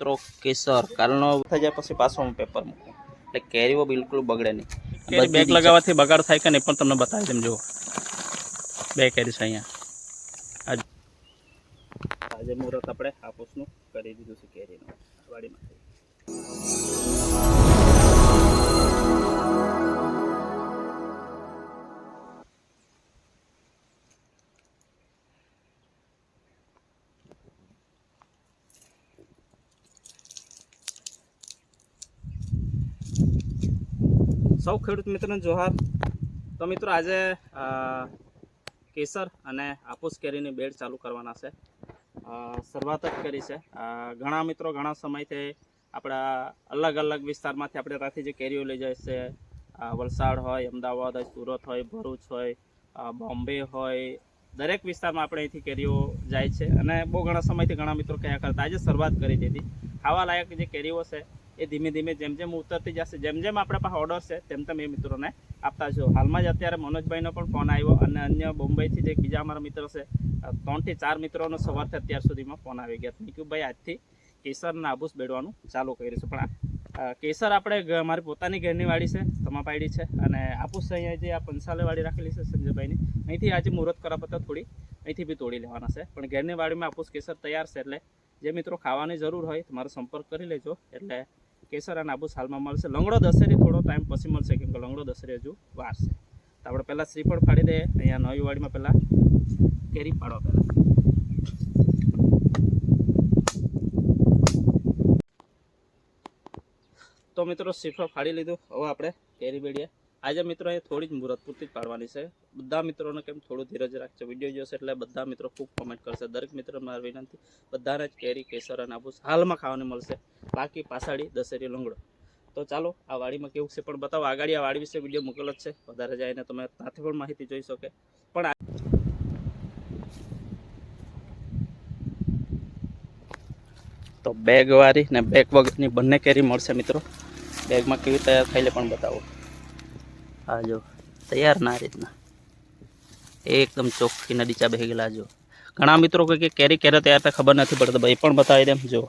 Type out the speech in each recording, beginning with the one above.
મિત્રો કેસર કાલનો થઈ જાય પછી પાછો હું પેપર મૂકું. એટલે કેરીઓ બિલકુલ બગડે નહીં. કેરી બેગ લગાવવાથી બગાડ થાય કે નહીં પણ તમને બતાવી દેમ જુઓ. બે કેરી છે અહીંયા. આજ આજે મુહૂર્ત આપણે હાપુસનું કરી દીધું છે કેરીનું. વાડીમાંથી સૌ ખેડૂત મિત્રોને જોહાર. તો મિત્રો આજે કેસર અને આપુસ કેરીની બેડ ચાલુ કરવાના છે. શરૂઆત જ કરી છે. ઘણા મિત્રો ઘણા સમયથી આપણા અલગ અલગ વિસ્તારમાંથી આપણે ત્યાંથી જે કેરીઓ લઈ જાય છે વલસાડ હોય, અમદાવાદ હોય, સુરત હોય, ભરૂચ હોય બોમ્બે હોય, દરેક વિસ્તારમાં આપણે અહીંથી કેરીઓ જાય છે. અને બહુ ઘણા સમયથી ઘણા મિત્રો કયા કરતા આજે શરૂઆત કરી દીધી. ખાવા લાયક જે કેરીઓ છે એ ધીમે ધીમે જેમ જેમ ઉતરતી જશે, જેમ જેમ આપણા પાસે ઓર્ડર છે, તેમ તેમ એ મિત્રોને આપતા છો હાલમાં જ અત્યારે મનોજભાઈનો પણ ફોન આવ્યો અને અન્ય બોમ્બેથી જે બીજા અમારા મિત્ર છે ત્રણથી ચાર મિત્રોનો સવારથી અત્યાર સુધીમાં ફોન આવી ગયા. મેં ભાઈ, આજથી કેસરના આબુસ બેડવાનું ચાલુ કરીશું પણ કેસર આપણે મારી પોતાની ઘરની વાડી છે તમા પાડી છે અને આપુસ અહીંયા જે આ પંસાલે વાડી રાખેલી છે સંજયભાઈની, અહીંથી આજે મુહૂર્ત કરવા પતા થોડી અહીંથી બી તોડી લેવાના છે. પણ ઘરની વાડીમાં આપુસ કેસર તૈયાર છે એટલે જે મિત્રો ખાવાની જરૂર હોય તમારો સંપર્ક કરી લેજો. એટલે કેસર અને આબુ હાલમાં મળશે. લંગડો દશેરી થોડો ટાઈમ પછી મળશે, કેમ કે લંગડો દશેરી હજુ વાર તો આપણે પહેલાં શ્રીફળ ફાડી દઈએ, અહીંયા નવી વાડીમાં પહેલાં કેરી પાડો પહેલાં. તો મિત્રો, શ્રીફળ ફાડી લીધું. હવે આપણે કેરી બેડીએ. આજે મિત્રો એ થોડી જ મુહૂર્ત પૂરતી જ પાડવાની છે. બધા મિત્રોને કેમ થોડું ધીરજ રાખજો. વીડિયો જોશે એટલે બધા મિત્રો ખૂબ કોમેન્ટ કરશે. દરેક મિત્રો મારી વિનંતી, બધાને જ કેરી, કેસર અને આબુસ હાલમાં ખાવાની મળશે. બાકી પાસાડી દશેરી, લંગડો. તો ચાલો, આ વાડીમાં કેવું છે પણ બતાવો. આગળ આ વાડી વિશે વીડિયો મોકલો છે. વધારે જઈને તમે ત્યાંથી પણ માહિતી જોઈ શકે. પણ તો બેગ વાળી ને બેગ વગરની બંને કેરી મળશે મિત્રો. બેગમાં કેવી તૈયાર થઈને પણ બતાવો. આ જો, તૈયાર ના રીતના. એકદમ ચોખ્ખી નદી ચા ગયેલા જો. ઘણા મિત્રો કહે કે કેરી ક્યારે તૈયાર થાય ખબર નથી પડતી ભાઈ પણ બતાવી દેમ જો.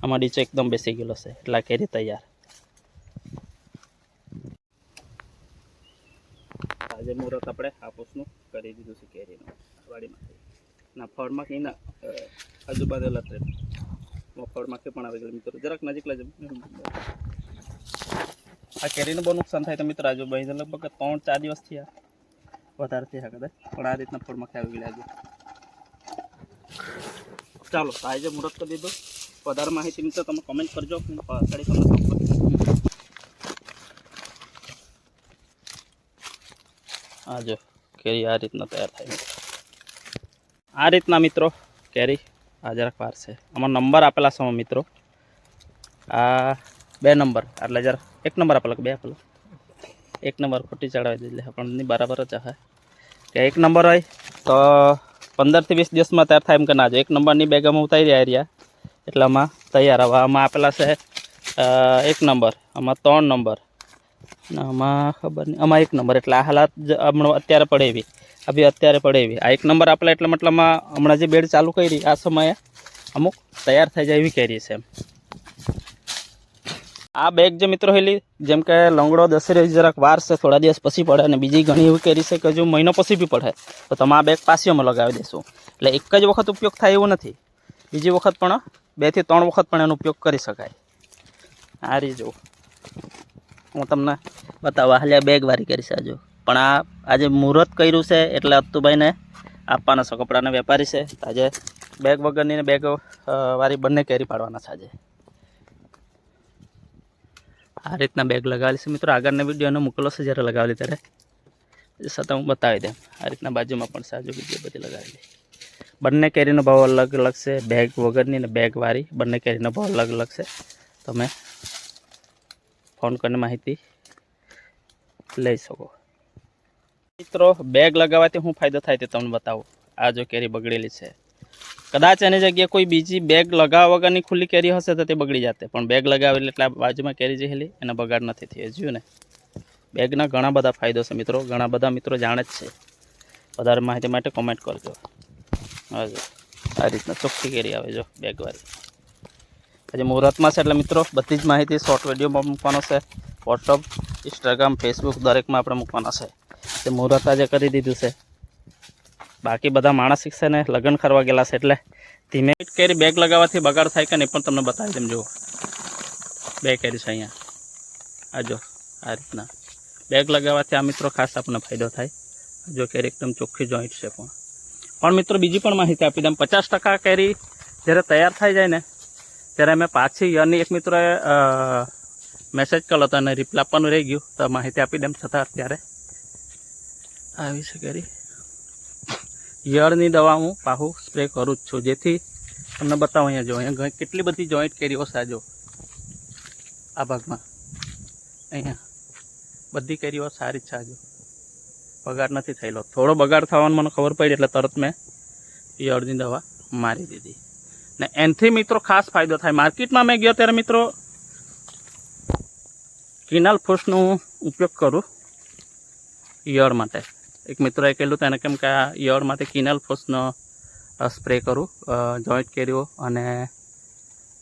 આમાં નીચે એકદમ બેસી ગયેલો છે, એટલે કેરી તૈયાર. આજે મુહૂર્ત આપણે હાપુસનું કરી દીધું છે કેરીનું, વાડીમાંથી. ના ફળમાંથી ના આજુબાજુ લતરે ફળમાંથી પણ આવી ગયેલું મિત્રો, જરાક નજીક લેજો આ કેરીનું બહુ નુકસાન થાય તો મિત્રો આજુબાજુ લગભગ ત્રણ ચાર દિવસ થયા. વધારે થયા કદાચ, પણ આ રીતના ફળમાંથી આવી ગયેલા આજે ચાલો આજે મુહૂર્ત કરી દીધું. વધારે માહિતી મિત્રો, તમે કમેન્ટ કરજો. પાછળ તમને આ જો, કેરી આ રીતના તૈયાર થાય આ રીતના મિત્રો, કેરી આ જરાક વાર છે. આમાં નંબર આપેલા છે મિત્રો. આ બે નંબર, એટલે જરા એક નંબર આપેલા બે આપેલા? એક નંબર ખોટી ચડાવી દીધી આપણને બરાબર જ હા કે એક નંબર હોય તો પંદરથી વીસ દિવસમાં તૈયાર થાય એમ કે ના જો એક નંબરની બેગમાં ઉતારી રહ્યા રહ્યા. એટલે આમાં તૈયાર હવે આમાં આપેલા છે એક નંબર, આમાં ત્રણ નંબર આમાં ખબર નહીં, આમાં એક નંબર. એટલે આ હાલાત હમણાં અત્યારે પડે એવી. આવી અત્યારે પડે એવી. આ એક નંબર આપેલા એટલે મતલબમાં હમણાં જે બેડ ચાલુ કરી, આ સમયે અમુક તૈયાર થઈ જાય એવી કરી છે એમ. આ બેગ જે મિત્રો હેલી, જેમ કે લંગડો દશેરે જરાક વાર છે, થોડા દિવસ પછી પડે અને બીજી ઘણી એવી કેરી છે કે હજુ મહિનો પછી બી પડે, તો તમે આ બેગ પાસીઓમાં લગાવી દેશું. એટલે એક જ વખત ઉપયોગ થાય એવું નથી. બીજી વખત પણ બેથી ત્રણ વખત પણ એનો ઉપયોગ કરી શકાય. આ રહી જુઓ. હું તમને બતાવવા હાલ્યા બેગ વારી કરી સાજો પણ આ આજે મુહૂર્ત કર્યું છે, એટલે અત્તુભાઈને આપવાના છે, કપડાના વેપારી છે આજે બેગ વગરની બેગ વારી બંને કેરી પાડવાના છે આજે. આ રીતના બેગ લગાવેલી છે. મિત્રો, આગળના વીડિયો એનો મૂકેલો છે, જ્યારે લગાવેલી, ત્યારે સાથે હું બતાવી દઉં. આ રીતના બાજુમાં પણ સાજુ બીજી બધી લગાવેલી. બંને કેરીનો ભાવ અલગ અલગ છે. બેગ વગરની ને બેગ વાળી, બંને કેરીનો ભાવ અલગ અલગ છે. તમે ફોન કરીને માહિતી લઈ શકો. મિત્રો બેગ લગાવવાથી શું ફાયદો થાય તે તમને બતાવો. આ જો કેરી બગડેલી છે. કદાચ એની જગ્યાએ કોઈ બીજી બેગ લગાવવા વગરની ખુલ્લી કેરી હશે તો તે બગડી જાતે. પણ બેગ લગાવેલી એટલે આ બાજુમાં કેરી જે હેલી, એને બગાડ નથી થઈ જોયું ને? બેગના ઘણા બધા ફાયદો છે મિત્રો. ઘણા બધા મિત્રો જાણે જ છે. વધારે માહિતી માટે કોમેન્ટ કરજો. હા આ રીતના ચોખ્ખી કેરી આવે જો બેગવાળી આજે મુહૂર્તમાં છે એટલે મિત્રો, બધી જ માહિતી શોર્ટ વિડીયોમાં મૂકવાનો છે. વોટ્સઅપ ઇન્સ્ટાગ્રામ ફેસબુક દરેકમાં આપણે મૂકવાના છે. તે મુહૂર્ત આજે કરી દીધું છે. બાકી બધા માણસ શીખશે ને લગ્ન કરવા ગયેલા છે એટલે ધીમે કેરી બેગ લગાવવાથી બગાડ થાય કે નહીં પણ તમને બતાવી દેમ જુઓ. બે કેરી છે અહીંયા. આ જો, આ રીતના. બેગ લગાવવાથી આ મિત્રો ખાસ આપણને ફાયદો થાય. જો કેરી એકદમ ચોખ્ખી જોઈન્ટ છે પણ. પણ મિત્રો બીજી પણ માહિતી આપી દઉં. પચાસ ટકા કેરી જ્યારે તૈયાર થઈ જાય ને, ત્યારે અમે પાછી યરની એક મિત્રોએ મેસેજ કર્યો હતો અને રિપ્લાય આપવાનું રહી ગયું. તો માહિતી આપી દેમ છતાં અત્યારે. આવી છે કેરી. યળની દવા હું પાહુ સ્પ્રે કરું જ છું. જેથી તમને બતાવું અહીંયા જો, અહીંયા કેટલી બધી જોઈન્ટ કેરીઓ સાજો આ ભાગમાં. અહીંયા બધી કેરીઓ સારી જ સાજો બગાડ નથી થયેલો. થોડો બગાડ થવાનું મને ખબર પડી એટલે તરત મેં યળની દવા મારી દીધી. ને એનથી મિત્રો ખાસ ફાયદો થાય. માર્કેટમાં મેં ગયો ત્યારે મિત્રો કિનાલ ફૂસનો ઉપયોગ કરું યળ માટે. એક મિત્રોએ કહેલું તો એને કેમ કે આ ઈયળ કિનાલ ફૂસનો સ્પ્રે કરું જોઈન્ટ કેરીઓ અને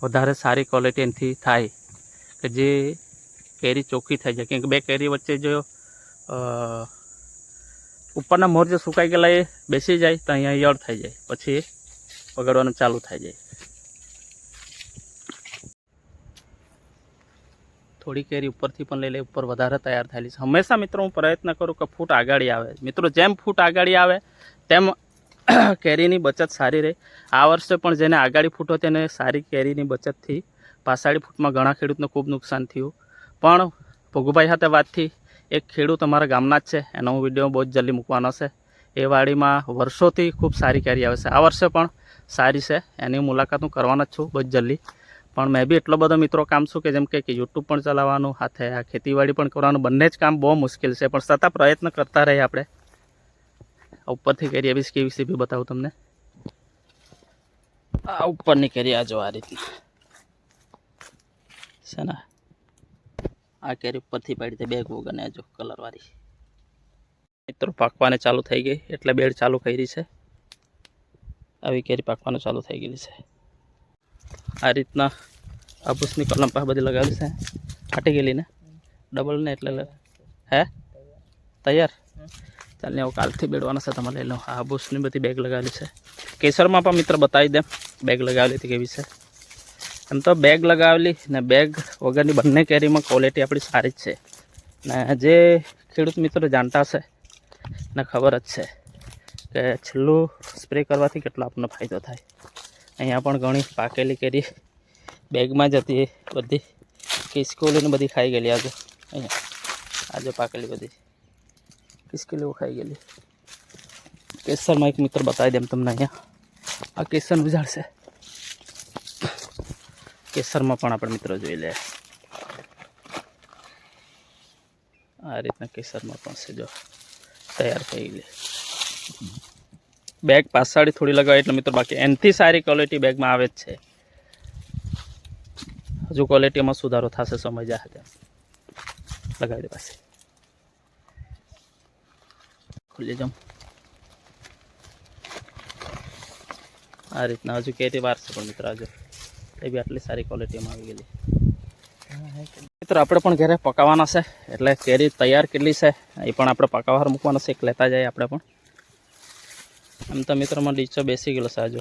વધારે સારી ક્વોલિટી એનાથી થાય. કે જે કેરી ચોખ્ખી થઈ જાય. કેમ કે બે કેરી વચ્ચે જો ઉપરના મોર જે સુકાઈ ગયેલા એ બેસી જાય, તો અહીંયા ઈયળ થઈ જાય. પછી પગડવાનું ચાલુ થઈ જાય. થોડી કેરી ઉપરથી પણ લઈ લે, ઉપર વધારે તૈયાર થયેલી છે. હંમેશા મિત્રો હું પ્રયત્ન કરું કે ફૂટ આગાડી આવે. મિત્રો, જેમ ફૂટ આગાડી આવે, તેમ કેરીની બચત સારી રહે. આ વર્ષે પણ જેને આગાડી ફૂટો તેને સારી કેરીની બચતથી પાછાડી ફૂટમાં ઘણા ખેડૂતને ખૂબ નુકસાન થયું. પણ ભોગુભાઈ સાથે વાતથી એક ખેડૂત અમારા ગામના જ છે. એનો હું વીડિયો બહુ જ જલ્દી મૂકવાનો છે. એ વાડીમાં વર્ષોથી ખૂબ સારી કેરી આવે છે. આ વર્ષે પણ સારી છે. એની મુલાકાત હું કરવાનો જ છું. બહુ જ જલ્દી. પણ મેં બી એટલો બધો મિત્રો કામ છું કે જેમ કે યુટ્યુબ પણ ચલાવવાનું, હાથે આ ખેતીવાડી પણ કરવાનું, બંને જ કામ બહુ મુશ્કેલ છે. પણ છતાં પ્રયત્ન કરતા રહીએ આપણે. ઉપરથી કરીએ એવી કેવી બી બતાવું તમને. આ ઉપરની કેરી આ જો આ રીતના. છે ને? આ કેરી ઉપરથી પાડી તે બેગ વગરને જો કલરવાળી. મિત્રો, પાકવાને ચાલુ થઈ ગઈ, એટલે બેડ ચાલુ કરી છે. આવી કેરી પાકવાનું ચાલુ થઈ ગયેલી છે. આ રીતના આભૂસની કલમ પાસે બધી લગાવેલી છે. ફાટી ગયેલી ને? ડબલ ને એટલે હે? તૈયાર? ચાલ ને હું કાલથી બેડવાના છે તમે લઈ લો. આ આભૂસની બધી બેગ લગાવેલી છે. કેસરમાં પણ મિત્ર બતાવી દેમ બેગ લગાવેલી હતી કેવી છે. એમ તો બેગ લગાવેલી ને બેગ વગરની બંને કેરીમાં ક્વોલિટી આપણી સારી જ છે. ને જે ખેડૂત મિત્રો જાણતા હશે ને ખબર જ છે કે છેલ્લું સ્પ્રે કરવાથી કેટલો આપણને ફાયદો થાય. અહીંયા પણ ઘણી પાકેલી કેરી. બેગમાં જ હતી એ બધી. કિસકોલીને બધી ખાઈ ગયેલી આજે. અહીંયા. આજે પાકેલી બધી. કિસકોલીઓ ખાઈ ગયેલી. કેસરમાં એક મિત્ર બતાવી દેમ તમને અહીંયા. આ કેસરનું ઝાડ છે કેસરમાં પણ આપણે મિત્રો જોઈ લે. આ રીતના કેસરમાં પણ છે જો. તૈયાર થઈ ગયેલી બેગ પાછાડી થોડી લગાવી, એટલે મિત્રો બાકી એનથી સારી ક્વોલિટી બેગમાં આવે જ છે. હજુ ક્વોલિટીમાં સુધારો થશે સમય ત્યાં. લગાવી દે પાસે ખુલ્લી જાઉં. આ રીતના હજુ કેરી વાર છે પણ મિત્ર હજુ એ બી આટલી સારી ક્વોલિટીમાં આવી ગયેલી. મિત્રો આપણે પણ ઘરે પકાવવાના છે, એટલે કેરી તૈયાર કેટલી છે, એ પણ આપણે પકાવવા મૂકવાના છે, એક લેતા જઈએ આપણે પણ. આમ તો મિત્રોમાં ડીચો બેસી ગયેલો સાજો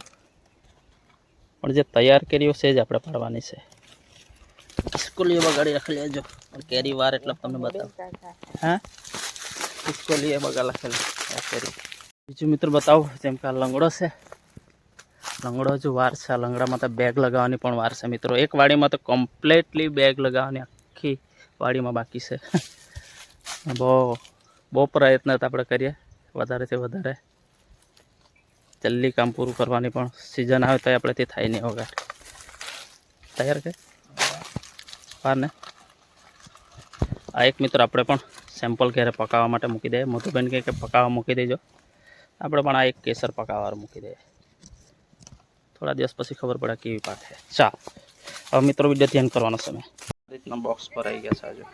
પણ જે તૈયાર કેરીઓ છે જ આપણે પાડવાની છે. સ્કૂલીએ બગાડી રાખી લેજો કેરી વાર એટલે તમને બતાવું. હા? સ્કૂલીએ બગા લખેલી આ કેરી. બીજું મિત્ર બતાવું જેમ કે આ લંગડો છે. લંગડો હજુ વાર છે. આ લંગડામાં તો બેગ લગાવવાની પણ વાર છે મિત્રો. એક વાડીમાં તો કમ્પ્લેટલી બેગ લગાવવાની આખી વાડીમાં બાકી છે. બહુ બહુ પ્રયત્ન આપણે કરીએ. વધારેથી વધારે. જલ્દી કામ પૂરું કરવાની પણ સિઝન આવે તો આપણેથી થાય નહીં વગર. તૈયાર કે વાર ને? આ એક મિત્ર આપણે પણ સેમ્પલ ઘરે પકાવવા માટે મૂકી દઈએ મોટુબેન કહે કે પકાવવા મૂકી દેજો. આપણે પણ આ એક કેસર પકાવવા મૂકી દઈએ થોડા દિવસ પછી ખબર પડે કેવી પાક છે. ચાલ. હવે મિત્રો વીડિયો ધ્યાન કરવાનો સમય આ રીતના બોક્સ પર આવી ગયા છે હજુ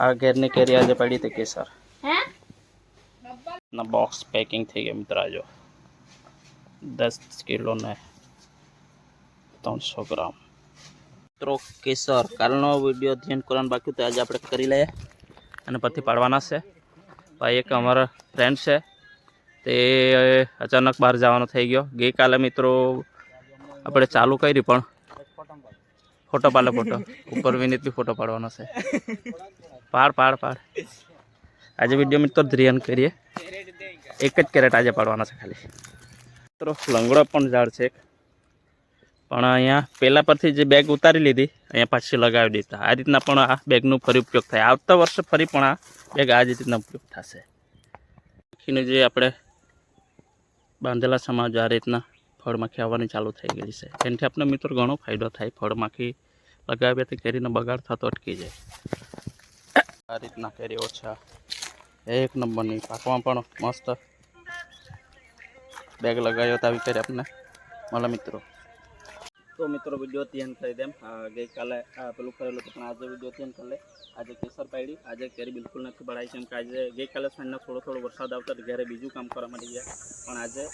આ ઘેરની કેરી આજે પડી હતી કેસર. ના બોક્સ પેકિંગ થઈ ગયા મિત્ર આજો દસ કિલો ને ત્રણસો ગ્રામ મિત્રો કેસર કાલનો વીડિયો અધ્યયન કરવાનું બાકી તો આજે આપણે કરી લઈએ અને પછી પાડવાના છે ભાઈ એક અમારા ફ્રેન્ડ છે તે અચાનક બહાર જવાનો થઈ ગયો ગઈકાલે મિત્રો આપણે ચાલુ કરી પણ ફોટો પાડે ફોટો ઉપર વિનીત બી ફોટો પાડવાનો છે પાડ પાડ પાડ આજે વીડિયો મિત્રો ધ્રિયન કરીએ. એક જ કેરેટ આજે પાડવાના છે ખાલી. મિત્રો, લંગડો પણ ઝાડ છે પણ અહીંયા પહેલાં પરથી જે બેગ ઉતારી લીધી, અહીંયા પાછી લગાવી દીધા. આ રીતના પણ આ બેગનો ફરી ઉપયોગ થાય. આવતા વર્ષે ફરી પણ આ બેગ આ જ રીતના ઉપયોગ થશે. બાકીને જે આપણે બાંધેલા સમાજ આ રીતના ફળમાખી આવવાની ચાલુ થઈ ગઈ છે. એનાથી આપણો મિત્રો ઘણો ફાયદો થાય. ફળમાખી લગાવ્યાથી કેરીનો બગાડ થતો અટકી જાય. આ રીતના કેરી ઓછા એક નંબરની પાકમાં પણ મસ્ત બેગ લગાવ્યો તો આવી કરી આપણે મળે મિત્રો. તો મિત્રો વીડિયો ધ્યાન કરી દેમ ગઈકાલે પેલું કરેલું હતું, પણ આજે વીડિયો ધ્યાન કરી લે આજે કેસર પાડી આજે કેરી બિલકુલ નથી પડાય કેમ કે આજે ગઈકાલે સાંજના થોડો થોડો વરસાદ આવતો ઘરે બીજું કામ કરવા મળી ગયા. પણ આજે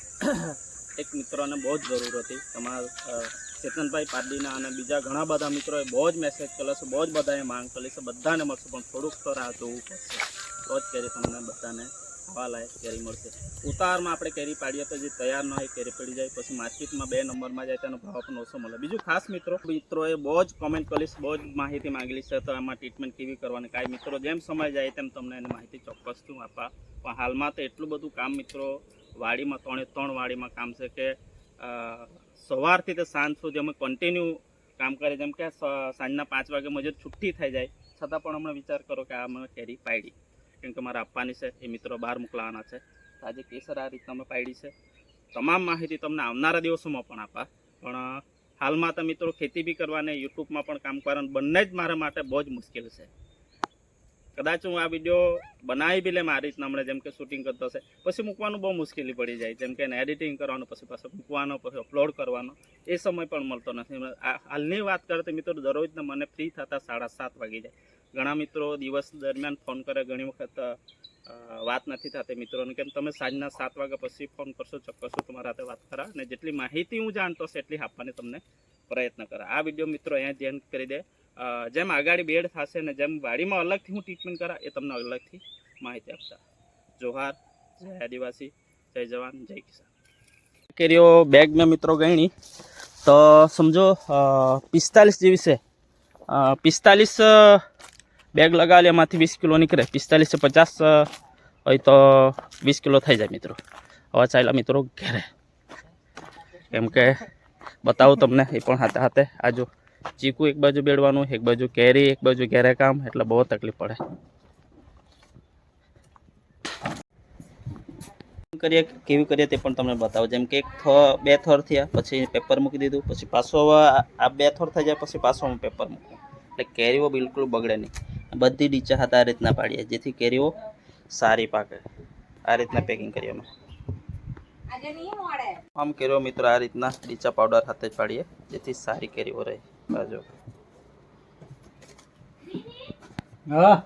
એક મિત્રોને બહુ જ જરૂર હતી. તમારા ચેતનભાઈ પારડીના અને બીજા ઘણા બધા મિત્રોએ બહુ જ મેસેજ કર્યો છે, બહુ જ બધાએ માંગ કરી છે. બધાને મળશે, પણ થોડુંક તો રાહ જોવું પડશે. તો જ કેરી તમને બધાને હવા લાયક કેરી મળશે. ઉતારમાં આપણે કેરી પાડીએ તો જે તૈયાર ન હોય કેરી પડી જાય, પછી માર્કેટમાં બે નંબરમાં જાય તેનો ભાવ પણ ઓછો મળે. બીજું ખાસ મિત્રો, મિત્રોએ બહુ જ કોમેન્ટ કરીશ બહુ જ માહિતી માંગેલી છે, તો આમાં ટ્રીટમેન્ટ કેવી કરવાની, કાંઈ મિત્રો જેમ સમય જાય તેમ તમને એની માહિતી ચોક્કસથી હું આપવા. પણ હાલમાં તો એટલું બધું કામ મિત્રો વાડીમાં, ત્રણે ત્રણ વાડીમાં કામ છે કે સવારથી તે સાંજ સુધી અમે કન્ટિન્યુ કામ કરીએ. જેમ કે સાંજના પાંચ વાગે મજૂર છુટ્ટી થઈ જાય. છતાં પણ હમણાં વિચાર કરો કે આ અમે કેરી પાડી. કેમ કે મારે આપવાની છે, એ મિત્રો બહાર મોકલાવાના છે. આજે કેસર આ રીતના અમે પાડી છે. તમામ માહિતી તમને આવનારા દિવસોમાં પણ આપા. પણ હાલમાં તો મિત્રો ખેતી બી કરવાને યુટ્યુબમાં પણ કામ કરવાનું બંને જ મારા માટે બહુ જ મુશ્કેલ છે. કદાચ હું આ વીડિયો બનાવી બી લે મારી રીતના હમણાં, જેમ કે શૂટિંગ કરતો હશે. પછી મૂકવાનું બહુ મુશ્કેલી પડી જાય. જેમ કે એને એડિટિંગ કરવાનું, પછી પાછો મૂકવાનો, પછી અપલોડ કરવાનો. એ સમય પણ મળતો નથી. હાલની વાત કરે તો મિત્રો દરરોજના મને ફ્રી થતા સાડા સાત વાગી જાય. ઘણા મિત્રો દિવસ દરમિયાન ફોન કરે, ઘણી વખત વાત નથી થતી મિત્રોને. કેમ તમે સાંજના સાત વાગ્યા પછી ફોન કરશો, ચોક્કસ તમારા સાથે વાત કરા અને જેટલી માહિતી હું જાણતો હશે, એટલી આપવાની તમને પ્રયત્ન કરા આ વીડિયો મિત્રો અહીંયા ધ્યાન કરી દે. જેમ આગાડી બેડ થશે ને જેમ વાડીમાં અલગથી હું ટ્રીટમેન્ટ કરા, એ તમને અલગથી માહિતી આપતા. જોહાર, જય આદિવાસી, જય જવાન, જય કિસાન. કેરીઓ બેગ મેં મિત્રો ગણી. તો સમજો પિસ્તાલીસ જેવી છે. પિસ્તાલીસ બેગ લગાવેલી એમાંથી વીસ કિલો નીકળે. પિસ્તાલીસ, પચાસ હોય તો વીસ કિલો થઈ જાય મિત્રો. હવે ચાલ્યા મિત્રો ઘેરે. કેમ કે બતાવું તમને એ પણ હાથે હાથે. આ જો ચીકુ એક બાજુ બેડવાનું એક બાજુ કેરી એક બાજુ ઘેરે કામ એટલે બહુ તકલીફ પડે. કરીએ? કેવી કરીએ તે પણ તમને બતાવો. જેમ કે એક થ બે થર થયા પછી પેપર મૂકી દીધું પછી પાછો આ- આ બે થર થઈ જાય પછી પાછો હું પેપર મૂકું એટલે કેરીઓ બિલકુલ બગડે નહીં. બધી ડીચા હાથ આ રીતના પાડીએ જેથી કેરીઓ સારી પાકે. આ રીતના પેકિંગ કરીએ અમે. આમ કેરીઓ મિત્રો આ રીતના ડીચા પાવડર હાથે જ પાડીએ જેથી સારી કેરીઓ રહે. બાજુ. હા.